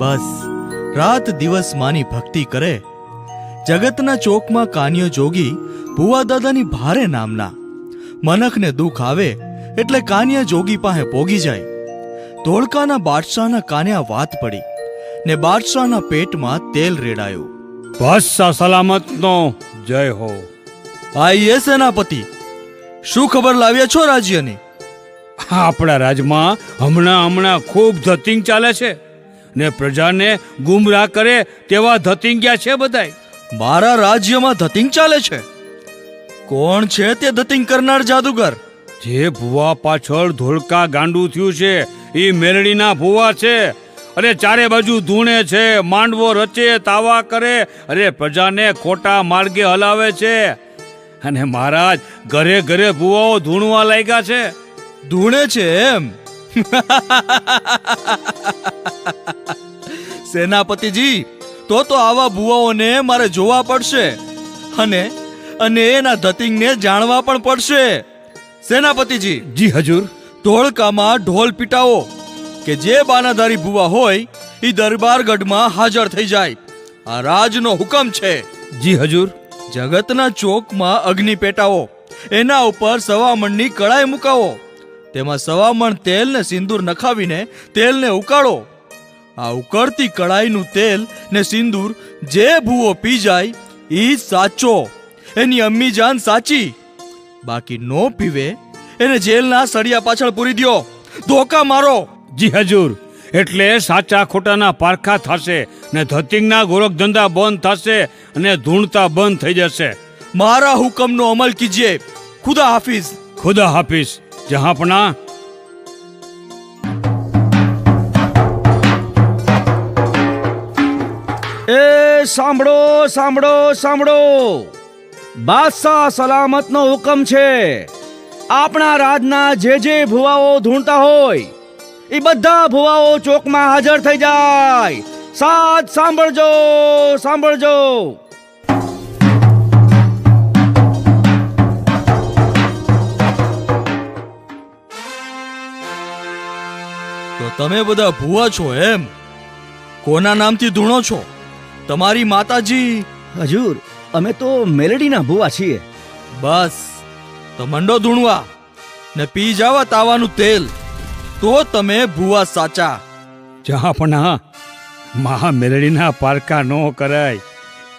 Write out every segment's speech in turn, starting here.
બસ. રાત દિવસ માની ભક્તિ કરે. જગતના ચોકમાં કાન્યો જોગી ભુવા દાદાની ભારે નામના. મનખને દુઃખ આવે એટલે કાન્યા જોગી પાસે પોગી જાય. ધોળકાના બાદશાહના કાન્યા વાત પડી ને બાદશાહના પેટમાં તેલ રેડાયું. બાદશાહ સલામતનો જય હો. આઈએ સેનાપતિ શું ખબર લાવ્યા છો રાજ્યની? આપણા રાજમાં હમણાં હમણાં ખૂબ ધતિંગ ચાલે છે. ને પ્રજાને ગુમરાહ કરે તેવા ધતિંગ્યા છે બધાય. મારા રાજ્યમાં ધતિંગ ચાલે છે. કોણ છે તે ધતિંગ કરનાર જાદુગર? જે ભુવા પાછળ ધોળકા ગાંડું થયું છે એ મેલડીના ભુવા છે. અરે ચારે બાજુ ધૂણે છે માંડવો રચે તાવા કરે. અરે પ્રજાને ખોટા માર્ગે હલાવે છે. અને મહારાજ ઘરે ઘરે ભુવાઓ ધૂણવા લાગ્યા છે. ધૂણે છે એમ? સેનાપતિજી તો તો આવા ભુવાઓને મારે જોવા પડશે. અને અને એના ધતિંગને જાણવા પણ પડશે. સેનાપતિજી. જી હજુર. ધોળકામાં ઢોલ પીટાવો કે જે બાનાધારી ભુવા હોય એ દરબારગઢમાં હાજર થઈ જાય. આ રાજનો હુકમ છે. જી હજુર. જગતના ચોકમાં અગ્નિ પેટાવો. એના ઉપર સવામણની કળાઈ મુકાવો. તેમાં સવામણ તેલ ને સિંદૂર નખાવીને તેલને ઉકાળો. આ ઉકળતી કડાઈનું તેલ ને સિંદૂર જે ભૂવો પી જાય એ સાચો. એની અમ્મી જાન સાચી. બાકી નો પીવે એને જેલના સળિયા પાછળ પૂરી દ્યો. ધોકા મારો. જી હજુર એટલે સાચા ખોટાના પારખા થશે ને ધતિંગના ગોરખ ધંધા બંધ થશે અને ધૂણતા બંધ થઈ જશે. મારા હુકમનો અમલ કીજીએ. ખુદા હાફિઝ. ખુદા હાફિઝ. જહાંપના એ સાંભળો સાંભળો સાંભળો બાદશાહ સલામતનો હુકમ છે. આપણા રાજના જે જે ભુવાઓ ધૂણતા હોય એ બધા ભુવાઓ ચોકમાં હાજર થઈ જાય. સાથ સાંભળજો સાંભળજો. તમે બધા ભૂવા છો એમ? કોના નામથી ધૂણો છો? તમારી માતાજી? હજુર અમે તો મેલેડીના ભુવા છીએ. બસ તો મંડો ધૂણવા. ને પી જાવા તાવાનું તેલ. તો તમે ભૂવા સાચા. જહાંપના મહા મેલડીના પારકા ન કરાય.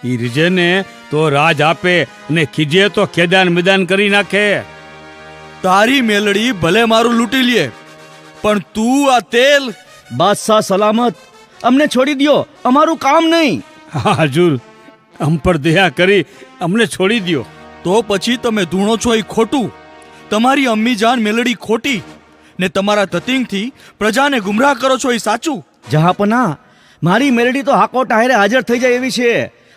ઈ રીજેને તો રાજ આપે ને ખીજે તો ખેદાન મેદાન કરી નાખે. તારી મેલડી ભલે મારું લૂંટી લે પણ તું આ તેલ બાદશાહ સલામત. અમને છોડી દ્યો અમારું કામ નહીં. હા હજુર અમ પર દયા કરી અમને છોડી દ્યો. તો પછી તમે ધૂણો છો એ ખોટું. તમારી અમ્મી જાન મેલડી ખોટી. ને તમારા ધતિંગથી પ્રજાને ગુમરાહ કરો છો એ સાચું. જહાપના મારી મેલડી તો હાકો ટાહેરે હાજર થઈ જાય એવી છે.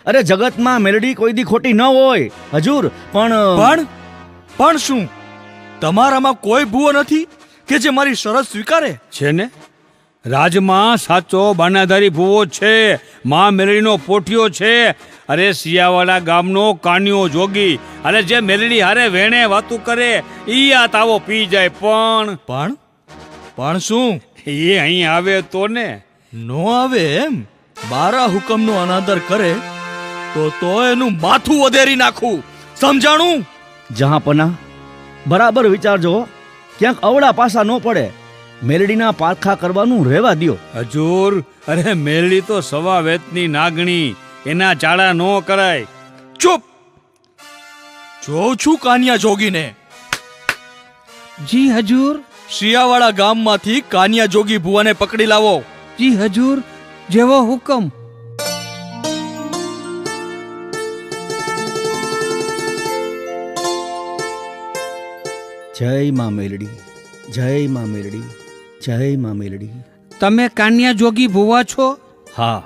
અરે જગતમાં મેલડી કોઈ દી ખોટી ન હોય. હજુર પણ પણ પણ શું? તમારામાં કોઈ ભૂવો નથી? કે જે મારી શરત સ્વીકારે? છે ને? રાજમાં સાચો બાનાધારી ભૂવો છે મા મેલડીનો પોઠિયો છે. અરે સિયાવાડા ગામનો કાનિયો જોગી અરે જે મેલડી હારે વેણે વાતું કરે ઈ આ તાવો પી જાય. પણ પણ પણ શું? એ અહીં આવે તો ને? નો આવે એમ? મારા હુકમનો અનાદર કરે તો તો એનું માથું વધેરી નાખું. સમજાણું? જહાપના બરાબર વિચારજો ક્યાંક અવળા પાસા ન પડે. મેલડીના પારખા કરવાનું રહેવા દો હજુર અરે મેલડી તો સવા વેતની નાગણી એના ચાળા નો કરાય. ચૂપ! જોઉં છું કાનિયા જોગીને. જી હજુર. શિયાવાળા ગામમાંથી કાનિયા જોગી ભુવાને પકડી લાવો. જી હજુર જેવો હુકમ. જય મા મેલડી જય મા મેલડી જય મા મેલડી. તમે કાન્યા જોગી ભુવા છો? હા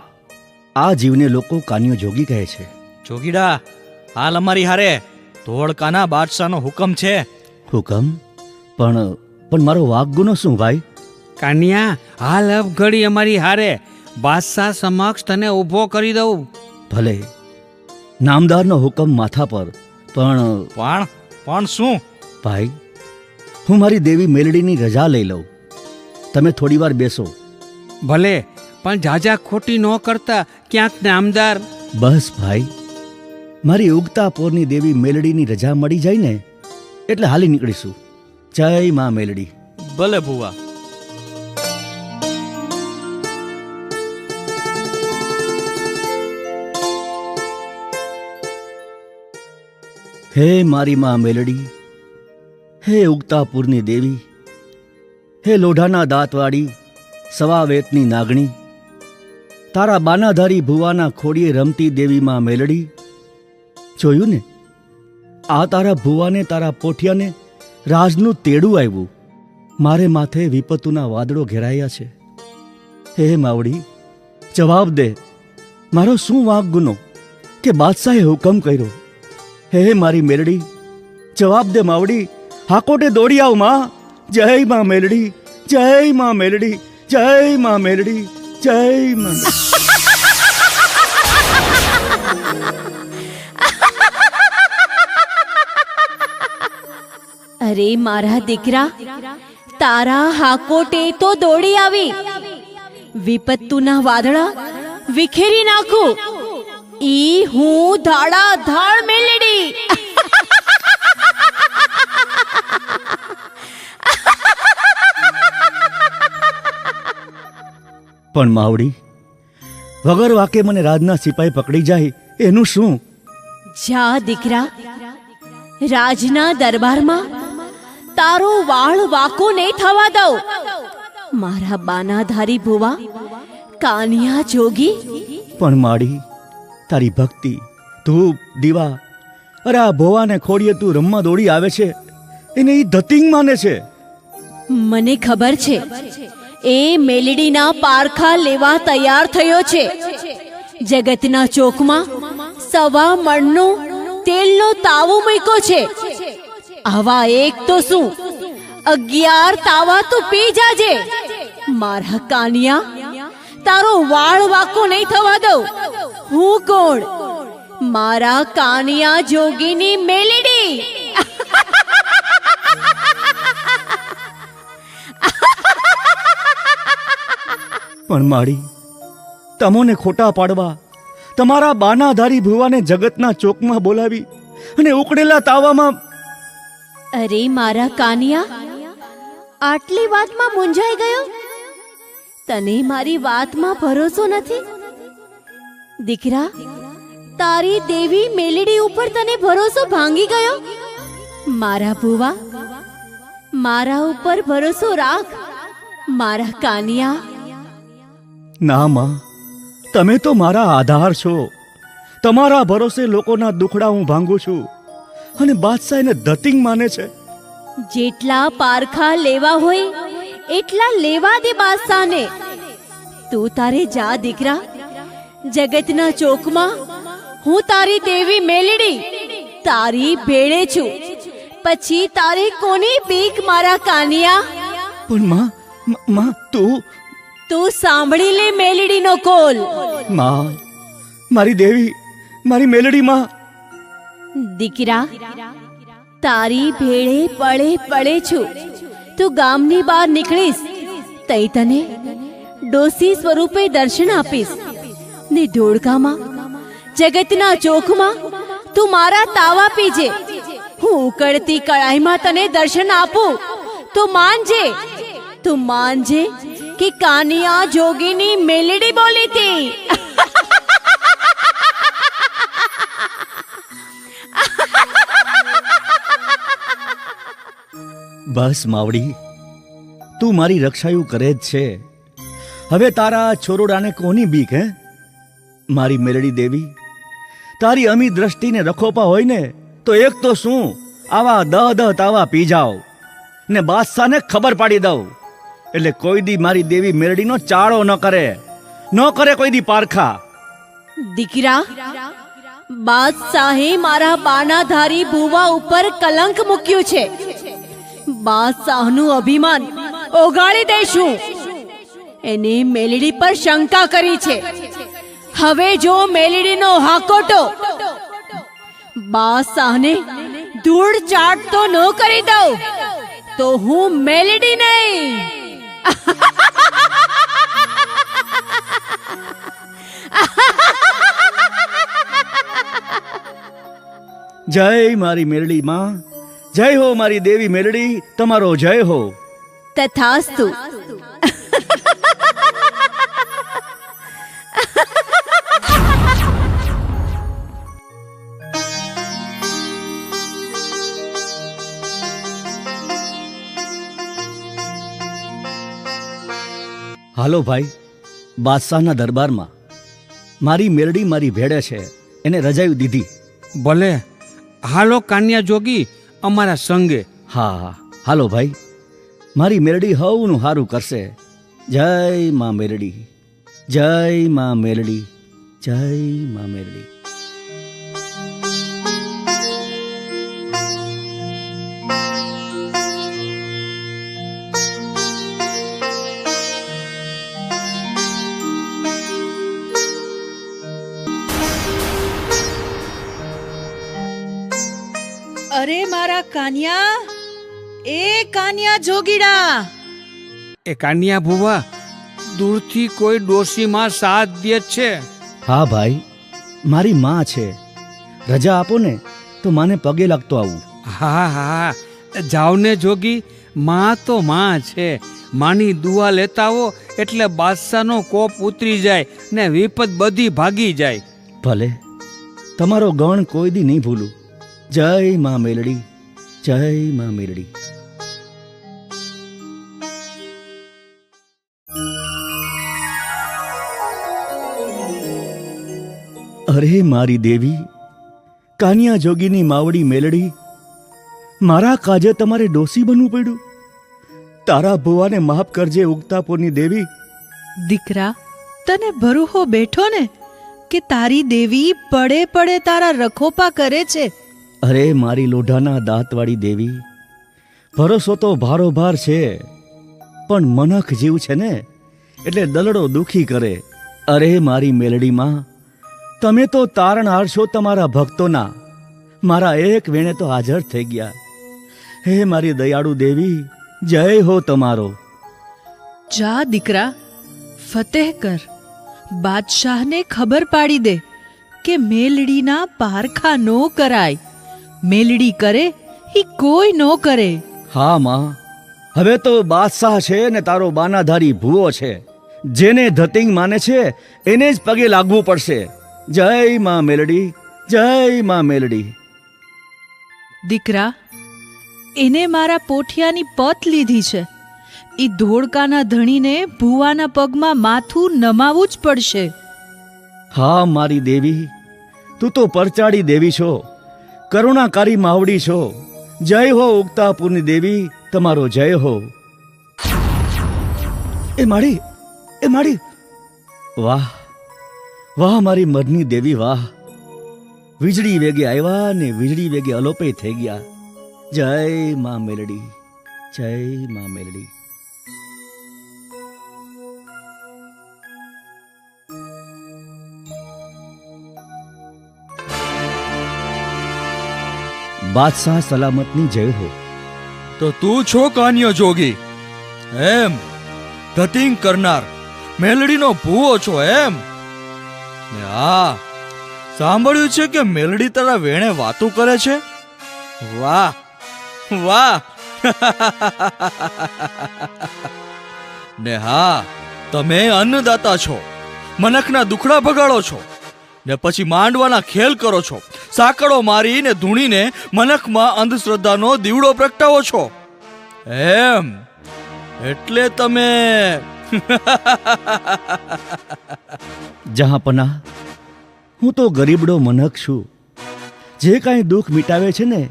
આ જીવને લોકો કાન્યો જોગી કહે છે. જોગીડા હાલ અમારી હારે ધોળકાના બાદશાહનો હુકમ છે. હુકમ? પણ પણ મારો વાઘ ગુનો શું ભાઈ? કાન્યા હાલ અવઘડી અમારી હારે બાદશાહ સમક્ષ તને ઊભો કરી દઉં. ભલે નામદારનો હુકમ માથા પર પણ પણ પણ શું? ભાઈ હું મારી દેવી મેલડીની રજા લઈ લઉં. તમે થોડી વાર બેસો. ભલે પણ જાજા ખોટી ન કરતા ક્યાંક નામદાર. બસ ભાઈ મારી ઉગતા પોરની દેવી મેલડીની રજા મળી જાય ને એટલે હાલી નીકળીશું. જય માં મેલડી. ભલે ભુવા. હે મારી માં મેલડી હે ઉગતાપુરની દેવી, હે લોઢાના દાંતવાળી સવા વેતની નાગણી, તારા બાનાધારી ભુવાના ખોડીએ રમતી દેવીમાં મેલડી, જોયું ને? આ તારા ભુવાને, તારા પોઠિયાને રાજનું તેડું આવ્યું મારે માથે વિપત્તુના વાદળો ઘેરાયા છે. હે માવડી, જવાબ દે. મારો શું વાંક ગુનો? કે બાદશાહે હુકમ કર્યો? હે મારી મેલડી, જવાબ દે માવડી. હાકોટે દોડી આવમાં જય માં મેલડી જય માં મેલડી જય માં મેલડી જય માં અરે મારા દીકરા તારા હાકોટે તો દોડી આવી વિપત્તુના વાદળા વિખેરી નાખું ઈ હું ધાડા ધાડ મેલેડી પણ માવડી વગર વાકે મને રાજના સિપાઈ પકડી જાય એનું શું? જા દીકરા રાજના દરબારમાં તારો વાળ વાકો નહીં થવા દઉં. મારા બાનાધારી ભુવા કાનિયા જોગી. પણ માડી તારી ભક્તિ ધૂપ દીવા અરે આ ભોવાને ખોડીએ તું રમવા દોડી આવે છે એને એ ધતિંગ માને છે. મને ખબર છે એ મેલડીના પારખા લેવા તૈયાર થયો છે. જગતના ચોકમાં સવા મણનો તેલનો તાવો મૂક્યો છે. આવા એક તો શું? અગિયાર તાવા તો પી જાજે. મારા કાનિયા, તારો વાળ વાકો નહીં થવા દઉં. હું કોણ? મારા કાનિયા જોગીની મેલડી. પણ માડી તમોને ખોટા પાડવા, તમારા બાનાધારી ભુવાને જગતના ચોકમાં બોલાવી અને ઉકળેલા તાવામાં અરે મારા કાનિયા, આટલી વાતમાં મૂંઝાઈ ગયો? તને મારી વાતમાં ભરોસો નથી? દીકરા, તારી દેવી મેલડી ઉપર તને ભરોસો ભાંગી ગયો? મારા ભુવા, મારા ઉપર ભરોસો રાખ, મારા કાનિયા. ના માં. તમે તો મારા આધાર છો. તમારા ભરોસે લોકોના દુખડા હું ભાંગું છું. અને બાદશાહ એને ધતિંગ માને છે. જેટલા પારખા લેવા હોય એટલા લેવા દે બાદશાહને. તું તારે જા દીકરા. જગતના ચોકમાં હું તારી દેવી મેલડી. તારી ભેળે છું. પછી તારે કોની બીક મારા કાનિયા? પણ માં મ- માં તું તું સાંભળી લે મેલડીનો કોલ. માં મારી દેવી મારી મેલડી માં. દીકરા તારી ભેળે પળે પળે છું. તું ગામની બહાર નીકળીશ. તઈ તને ડોસી સ્વરૂપે દર્શન આપીશ. ને ધોળકામાં જગતના ચોખમાં તું મારા તાવા પીજે હું ઉકળતી કળાઈમાં તને દર્શન આપું. તું માનજે. તું માનજે કે કાનિયા જોગીની મેલડી બોલી હતી. બસ માવડી, તું મારી રક્ષાયું કરે જ છે. હવે તારા છોરોડાને કોની બીક, હે? મારી મેલડી દેવી, તારી અમી દ્રષ્ટિને રખોપા હોય ને, તો એક તો શું? આવા દહ દહ તાવા પી જાઓ ને બાદશાહને ખબર પાડી દઉં. એટલે કોઈ દી મારી દેવી મેલડીનો ચાળો ન કરે. ન કરે કોઈ દી પારખા. દીકરા, બાદશાહે મારા બાનાધારી ભુવા ઉપર કલંક મૂક્યું છે. બાદશાહનું અભિમાન ઓગાળી દઈશું. એને મેલડી પર શંકા કરી છે. હવે જો મેલડીનો હાકોટો, બાદશાહને ધૂળ ચાટતો ન કરી દઉં, તો હું મેલડી નહીં. જય મારી મેરડી માં. જય હો મારી દેવી મેરડી. તમારો જય હો. તથાસ્તુ. હાલો ભાઈ બાદશાહના દરબારમાં. મારી મેરડી મારી ભેડે છે એને રજાયું દીધી. ભલે હાલો કાન્યા જોગી અમારા સંગે. હા હા હાલો ભાઈ મારી મેરડી હવનું હારું કરશે. જય માં મેરડી જય માં મેરડી જય માં મેલડી. અરે મારા કાનિયા એ કાનિયા જોગીડા. એ કાનિયા ભુવા દૂરથી કોઈ ડોશીમાં સાથ દે છે? હા ભાઈ મારી માં છે. રજા આપો ને તો માને પગે લાગતો આવું. હા હા જાઓ ને જોગી માં તો માં છે. માની દુઆ લેતા આવો એટલે બાદશાહનો કોપ ઉતરી જાય ને વિપત બધી ભાગી જાય. ભલે તમારો ગણ કોઈ દી નહીં ભૂલું. જય માં મેલડી, જય માં મેલડી. અરે મારી દેવી કાનિયા જોગીની માવડી મેલડી, મારા કાજે તમારે ડોસી બનવું પડ્યું. તારા ભુવાને માફ કરજે ઉગતાપુરની દેવી. દીકરા, તને ભરૂહો બેઠો ને, કે તારી દેવી પડે પડે તારા રખોપા કરે છે. અરે મારી લોઢાના દાંતવાળી દેવી, ભરોસો તો ભારોભાર છે, પણ મનખ જીવ છે ને, એટલે દલડો દુખી કરે. અરે મારી મેલડીમાં, તમે તો તારણ હારશો તમારા ભક્તોના. મારા એક વેણે તો હાજર થઈ ગયા. હે મારી દયાળુ દેવી, જય હો તમારો. જા દીકરા, ફતેહ કર. બાદશાહને ખબર પાડી દે કે મેલડીના પારખા નો કરાય. મેલડી કરે ઈ કોઈ નો કરે. હા માં. હવે તો બાદશાહ છે ને તારો બાનાધારી ભૂવો છે. જેને ધતિંગ માને છે એને જ પગે લાગવું પડશે. જય માં મેલડી જય માં મેલડી. દીકરા એને મારા પોઠિયાની પત લીધી છે. ઈ ધોળકાના ધણીને ભુવાના પગમાં માથું નમાવું જ પડશે. હા મારી દેવી. તું તો પરચાડી દેવી છો. કરુણાકારી માવડી છો. જય હો ઉગતાપુરની દેવી, તમારો જય હો. એ માડી એ માડી. વાહ વાહ મારી મરની દેવી, વાહ. વીજળી વેગે આવ્યા ને વીજળી વેગે અલોપે થઈ ગયા. જય મા મેલડી, જય મા મેલડી. બાદશાહ સલામતની જય હો. તો તું છો કાન્યો જોગી? એમ? ધતિંગ કરનાર, મેલડીનો ભૂવો છો એમ? ને હા સાંભળ્યું છે કે મેલડી તારા વેણે વાતો કરે છે? વાહ વાહ. ને હા, તમે અન્નદાતા છો, મનખના દુખડા ભગાડો છો, ને પછી માંડવાના ખેલ કરો છો. સાંકળો મારીને ધૂણીને મનખમાં અંધશ્રદ્ધાનો દીવડો પ્રગટાવો છો. એમ. એટલે તમે જહાંપના હું તો ગરીબડો મનક છું. જે કાંઈ દુઃખ મિટાવે છે ને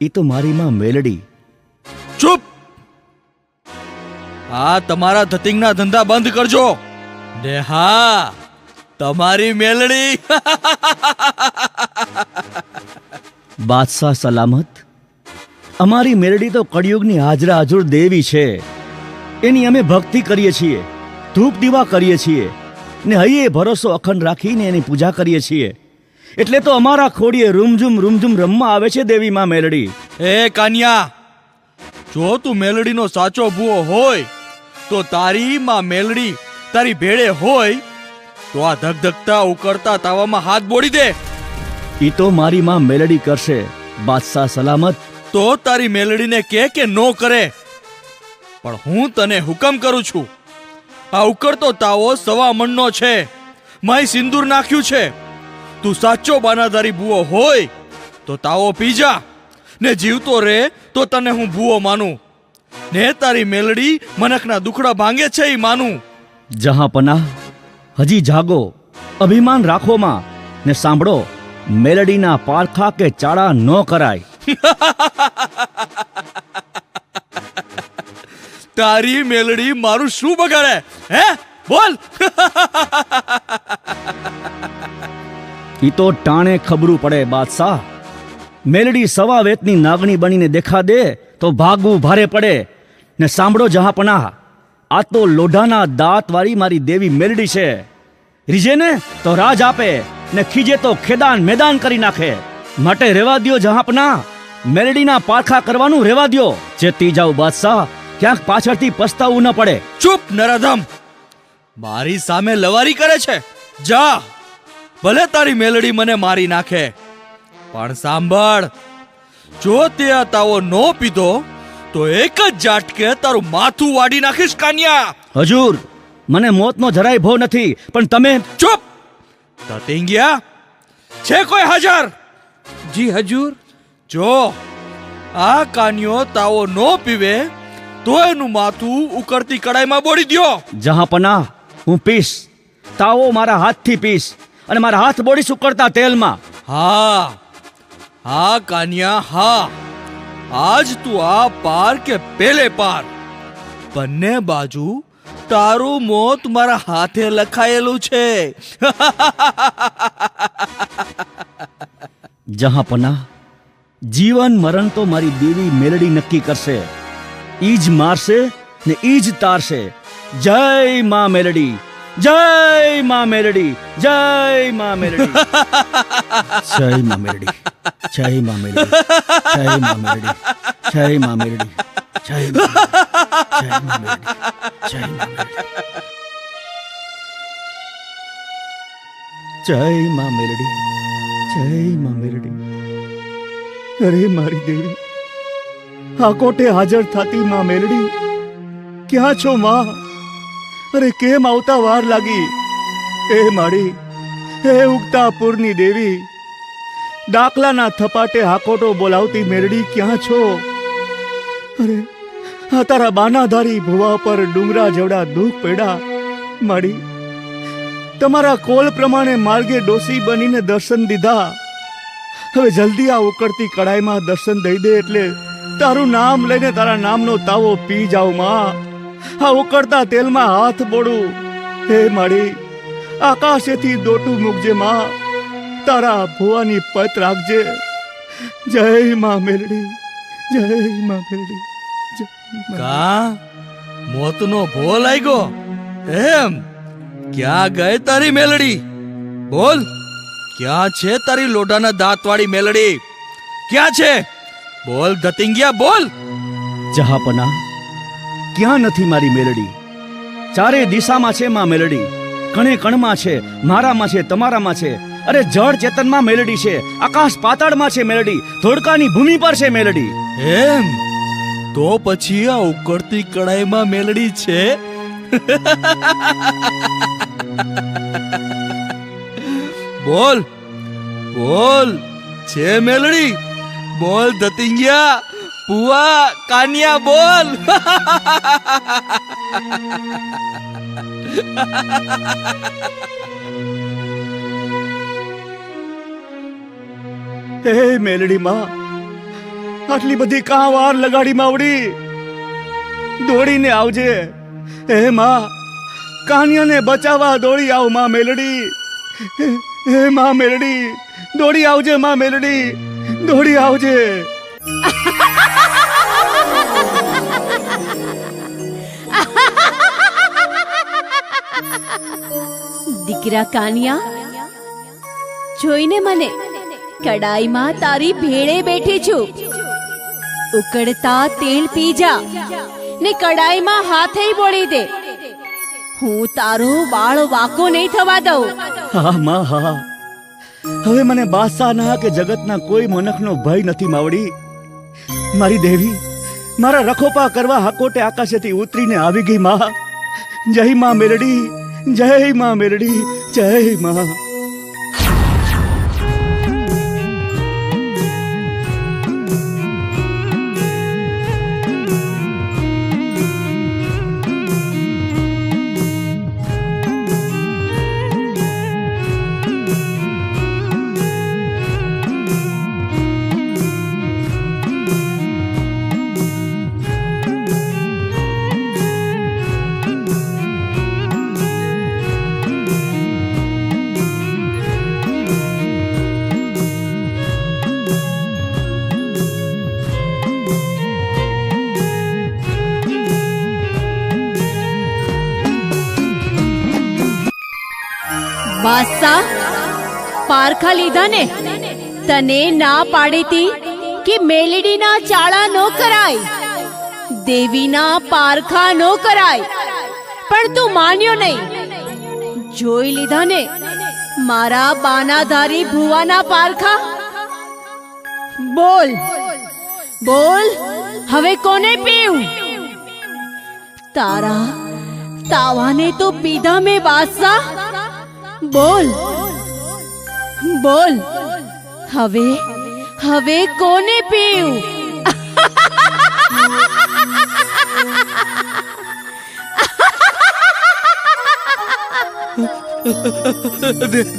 એ તો મારી માં મેલડી. ચૂપ! આ તમારા ધતિંગના ધંધા બંધ કરજો. ને હા તમારી મેલડી. બાદશાહ સલામત? અમારી મેલડી તો કળિયુગની હાજરા હાજુર દેવી છે. એની અમે ભક્તિ કરીએ છીએ ધૂપ દીવા કરીએ છીએ ને હૈયે ભરોસો અખંડ રાખીને એની પૂજા કરીએ છીએ. એટલે તો અમારા ખોડીએ રૂમઝુમ રૂમઝુમ રમવા આવે છે દેવી માં મેલડી. એ કાન્યા જો તું મેલડીનો સાચો ભૂવો હોય તો તારી માં મેલડી તારી ભેળે હોય તો આ ધગધગતા ઉકળતા તાવામાં હાથ બોડી દે. ઈ તો મારી માં મેલડી કરશે. બાદશાહ સલામત. તો તારી મેલડીને કે કે નો કરે. પણ હું તને હુકમ કરું છું. આ ઉકળતો તાવો સવા મણનો છે. માય સિંદૂર નાખ્યું છે. તું સાચો બાનાધારી બુઓ હોય તો તાવો પી જા. ને જીવતો રે તો તને હું ભૂવો માનું. ને તારી મેલડી મનકના દુખડા ભાંગે છે એ માનું. જહાં પનાહ હજી જાગો અભિમાન રાખોમાં ને સાંભળો મેલડીના પારખા કે ચાળા ન કરાય. તારી મેલડી મારું શું બગાડે? હે? બોલ! ઈ તો ટાણે ખબરું પડે બાદશાહ. મેલડી સવા વેતની નાગણી બનીને દેખા દે તો ભાગવું ભારે પડે ને સાંભળો જહાપનાહ આ તો લોઢાના દાંતવાળી મારી દેવી મેલડી છે. રીજે ને તો રાજ આપે, ને ખીજે તો ખેદાન મેદાન કરી નાખે. માટે રેવા દ્યો જહાપના મેલડીના પારખા કરવાનું રેવા દ્યો. જેતી જાવ બાદશાહ ક્યાંક પાછળથી પસ્તાવું ન પડે. ચૂપ, નરાધમ! મારી સામે લવારી કરે છે. જા! ભલે તારી મેલડી મને મારી નાખે. પણ સાંભળ, જો તે આ તાવો નો પીધો તો એક જ ઝાટકે તારું માથું વાડી નાખીશ કાન્યા. હજુર મને મોતનો જરાય ભો નથી પણ તમે ચૂપ. તતિંગિયા છે કોઈ હાજર? જી હજુર. જો આ કાન્યો તાવો નો પીવે તો એનું માથું ઉકળતી કડાઈમાં બોળી દ્યો. જહાપના હું પીશ. તાવો મારા હાથથી પીશ અને મારા હાથ બોડીશ ઉકળતા તેલમાં. હા. હા કાન્યા હા. આજ તું આ પાર કે પેલે પાર? બંને બાજુ તારું મોત મારા હાથે લખાયેલું છે. જહાપના જીવન મરણ તો મારી દેવી મેલડી નક્કી કરશે. ઈજ મારશે ને ઈજ તારશે. જય માં મેલડી. જય માં મેલડી, જય માં મેલડી. જય માં મેલડી, જય માં મેલડી, જય માં મેલડી, જય માં મેલડી, જય માં જય માં મેલડી, જય માં મેલડી. અરે મારી દેવી, આ કોટે હાજર થતી માં મેલડી? ક્યાં છો માં? અરે કેમ આવતા વાર લાગી? એ મારી હે ઉગતા પૂરની દેવી ડાકલાના થપાટે હાકોટો બોલાવતી મેરડી ક્યાં છો? અરે, આ તારા બાનાધારી ભુવા પર ડુંગરા જેવડા દુઃખ પેડા. માડી, તમારા કોલ પ્રમાણે માર્ગે ડોસી બનીને દર્શન દીધા. હવે જલ્દી આ ઉકળતી કડાઈમાં દર્શન દઈ દે એટલે તારું નામ લઈને તારા નામનો તાવો પી જાઉં, માં. આ ઉકળતા તેલમાં હાથ બોડું હે માડી આકાશેથી દોટું મૂકજે માં. તારા ભુવાની પત રાખજે. જય માં મેલડી જય માં મેરડી કા? મોતનો ભો લાગ્યો એમ? ક્યાં ગઈ તારી મેલડી? બોલ ક્યાં છે તારી લોઢાના દાંતવાળી મેલડી? ક્યાં છે? બોલ ધતિંગિયા બોલ. જહાપના ક્યાં નથી મારી મેલડી? ચારે દિશામાં છે માં મેલડી. કણે કણમાં છે, મારામાં છે, તમારામાં છે. અરે જળ ચેતનમાં મેલડી છે, આકાશ પાતાળમાં છે મેલડી, ધોળકાની ભૂમિ પર છે મેલડી. એમ? તો પછી આ ઉકળતી કડાઈમાં મેલડી છે? બોલ બોલ, છે મેલડી? બોલ ધતિંગિયા પુઆ કાનિયા બોલ હે મેલડી માં આટલી બધી કાં વાર લગાડી માવડી. દોડીને આવજે. હે માં. કાનિયાને બચાવવા દોડી આવમાં મેલડી. હે, હે માં મેલડી. દોડી આવજે માં મેલડી. દોડી આવજે. દીકરા કાનિયા, જોઈને મને કડાઈમાં તારી ભેળે બેઠી છું. ઉકળતા તેલ પી જા ને કડાઈમાં હાથે બોળી દે. હું તારો બાળ વાકો નહીં થવા દઉં. હા, માં હા. હવે મને બાદશાહના કે જગતના કોઈ મનખનો ભય નથી, માવડી. મારી દેવી, મારા રખોપા કરવા હાકોટે આકાશેથી ઉતરીને આવી ગઈ, માં. જય માં મેરડી જય માં મેરડી જય માં બાદશાહ પારખા લીધા ને તને ના પાડી તી કે મેલડીના ચાળા નો કરાય? દેવીના પારખા નો કરાય? પણ તું માન્યો નહીં. જોઈ લીધા ને મારા બાનાધારી ભુવાના પારખા? બોલ. બોલ. હવે કોને પીવું? તારા તાવાને તો પીધા મેં બાદશાહ બોલ. બોલ. હવે? હવે કોને પીવું?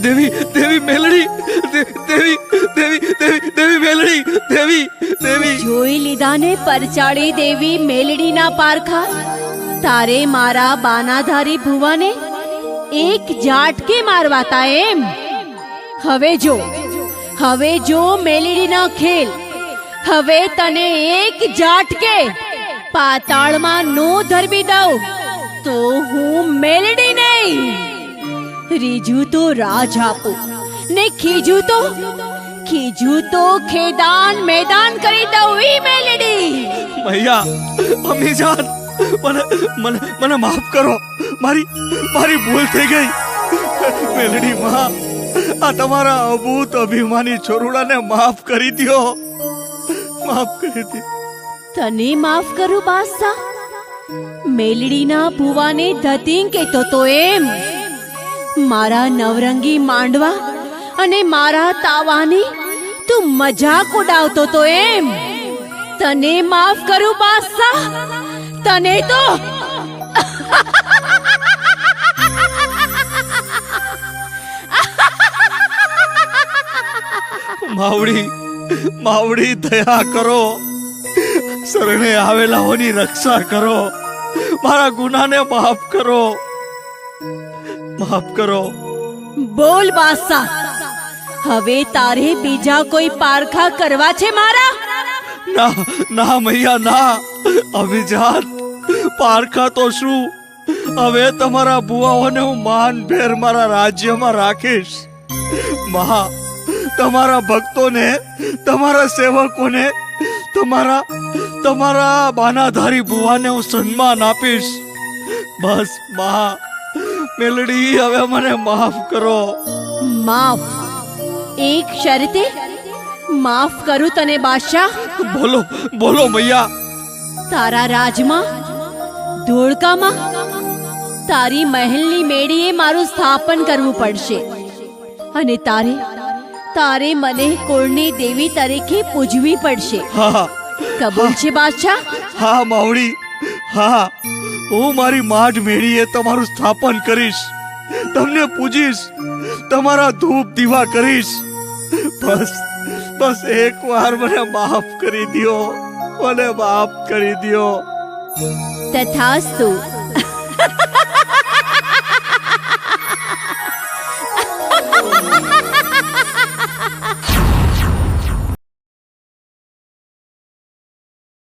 દેવી દેવી મેલડી. દેવી દેવી દેવી દેવી મેલડી. દેવી દેવી. જોઈ લીધાને પરચાળી દેવી મેલડીના પારખા. તારે મારા બાનાધારી ભુવાને એક ઝાટકે મારવાતા એમ. હવે જો હવે જો મેલડીના ખેલ, હવે તને એક ઝાટકે પાતાળમાં નો ધરબી દઉં, તો હું મેલડી નહીં. રીજું તો રાજ આપું, ને ખીજું તો ખીજું તો ખેદાન મેદાન કરી દઉં ઈ મેલડી. મૈયા અમી જાન, મને મને મને માફ કરો. મારી મારી ભૂલ થઈ ગઈ. મેલડી માં, આ તમારા અભૂત અભિમાની છોરુડાને માફ કરી દો માફ કરી દો તને માફ કરું બાસા મેલડીના ભુવાને ધતિંગ કેતો તો એમ. મારા નવરંગી માંડવા અને મારા તાવાની તું મજાક ઉડાવતો તો એમ. તને માફ કરું બાસા તને તો માવડી માવડી દયા કરો. શરણે આવેલાઓની રક્ષા કરો. મારા ગુનાને માફ કરો. માફ કરો. બોલ બાદશાહ. હવે તારે બીજા કોઈ પારખા કરવા છે મારા? ના ના મૈયા ના. અભિજાત પારખા તો શું? હવે તમારા બુવાઓને હું માન ભેર મારા રાજ્યમાં રાખીશ. મહા તમારા ભક્તોને તમારા સેવકોને તમારા તમારા બાનાધારી ભુવાને હું સન્માન આપીશ. બસ મા મેલડી હવે મને માફ કરો. માફ. એક શરતે માફ કરું તને બાદશાહ. બોલો બોલો મૈયા. તારા રાજમાં ધોળકામાં તારી મહેલની મેળીએ મારું સ્થાપન કરવું પડશે. અને તારે તારે મને કોળની દેવી તરીકે પૂજવી પડશે. હા કબૂલ છે બાદશાહ? હા માવડી. હા હું. મારી માઢ મેળીએ તમારું સ્થાપન કરીશ. તમને પૂજીશ. તમારા ધૂપ દીવા કરીશ. બસ બસ એક વાર મને માફ કરી દ્યો. મને માફ કરી દ્યો. તથાસ્તુ.